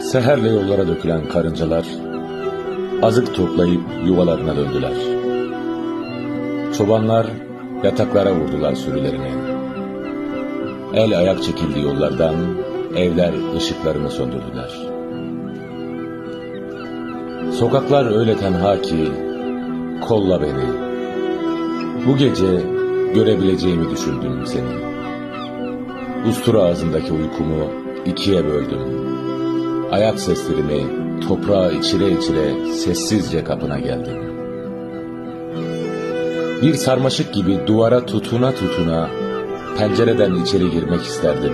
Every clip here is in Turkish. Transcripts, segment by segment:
Seherle yollara dökülen karıncalar azık toplayıp yuvalarına döndüler. Çobanlar yataklara vurdular sürülerini. El ayak çekildi yollardan, evler ışıklarını söndürdüler. Sokaklar öyle tenha ki, kolla beni. Bu gece görebileceğimi düşündüm seni. Ustura ağzındaki uykumu ikiye böldüm. Ayak seslerimi toprağa içire içire sessizce kapına geldim. Bir sarmaşık gibi duvara tutuna tutuna pencereden içeri girmek isterdim.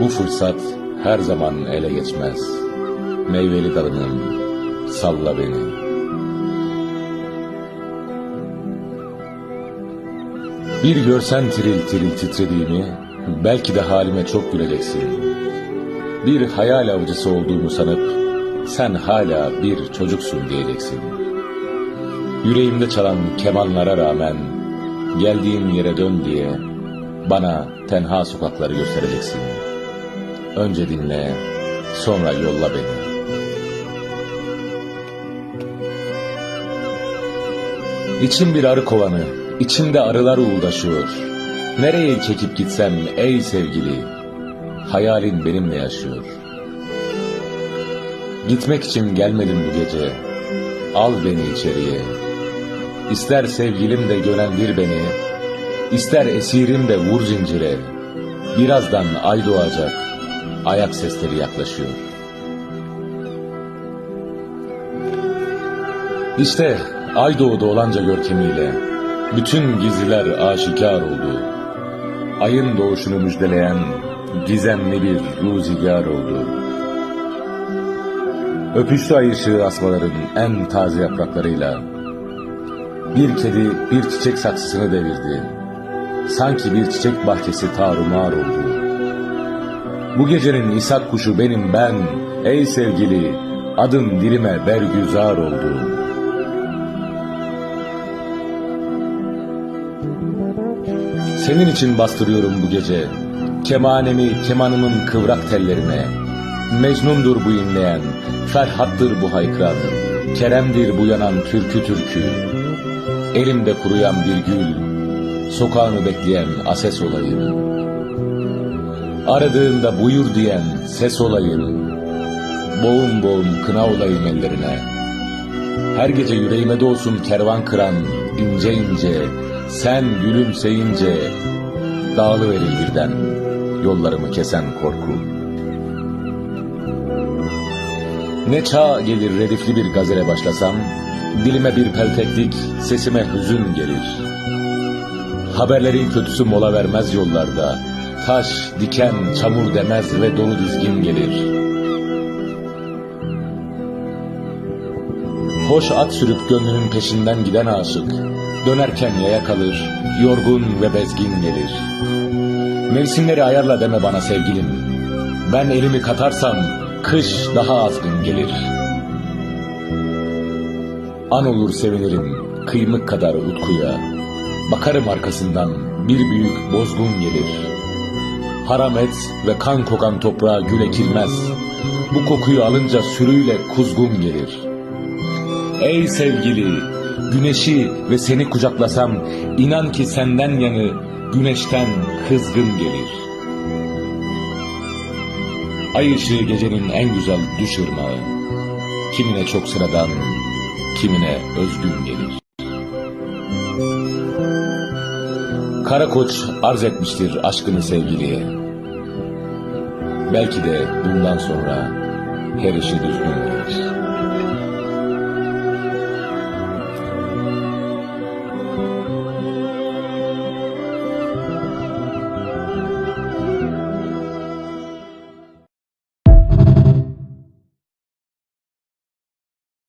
Bu fırsat her zaman ele geçmez. Meyveli dalınım, salla beni. Bir görsen tiril tiril titrediğimi, belki de halime çok güleceksin. Bir hayal avcısı olduğumu sanıp, sen hala bir çocuksun diyeceksin. Yüreğimde çalan kemanlara rağmen, geldiğim yere dön diye, bana tenha sokakları göstereceksin. Önce dinle, sonra yolla beni. İçim bir arı kovanı, içimde arılar uğuldaşıyor. Nereye çekip gitsem ey sevgili, hayalin benimle yaşıyor. Gitmek için gelmedim bu gece, al beni içeriye. İster sevgilim de gölendir beni, ister esirim de vur zincire. Birazdan ay doğacak, ayak sesleri yaklaşıyor. İşte ay doğdu olanca görkemiyle, bütün gizliler aşikar oldu. Ayın doğuşunu müjdeleyen gizemli bir ruzigar oldu. Öpüştü ay ışığı asmaların en taze yapraklarıyla. Bir kedi bir çiçek saksısını devirdi. Sanki bir çiçek bahçesi tarumar oldu. Bu gecenin isak kuşu benim ben, ey sevgili, adın dilime bergüzar oldu. Senin için bastırıyorum bu gece, kemanemi kemanımın kıvrak tellerine. Mecnundur bu inleyen, Ferhattır bu haykıran, Kerem'dir bu yanan türkü türkü. Elimde kuruyan bir gül, sokağını bekleyen ases olayım. Aradığında buyur diyen ses olayım. Boğum boğum kına olayım ellerine. Her gece yüreğime dolsun kervan kıran, ince ince, sen gülümseyince, dağılıverir birden, yollarımı kesen korku. Ne çağ gelir redifli bir gazele başlasam, dilime bir pelteklik, sesime hüzün gelir. Haberlerin kötüsü mola vermez yollarda, taş, diken, çamur demez ve dolu dizgin gelir. Hoş at sürüp gönlünün peşinden giden aşık, dönerken yaya kalır, yorgun ve bezgin gelir. Mevsimleri ayarla deme bana sevgilim, ben elimi katarsam kış daha azgın gelir. An olur sevinirim kıymık kadar utkuya, bakarım arkasından bir büyük bozgun gelir. Haram et ve kan kokan toprağa gül ekilmez, bu kokuyu alınca sürüyle kuzgun gelir. Ey sevgili, güneşi ve seni kucaklasam, inan ki senden yanı güneşten kızgın gelir. Ay ışığı gecenin en güzel düş ırmağı. Kimine çok sıradan, kimine özgün gelir. Kara koç arz etmiştir aşkını sevgiliye. Belki de bundan sonra her işi düzgün gelir.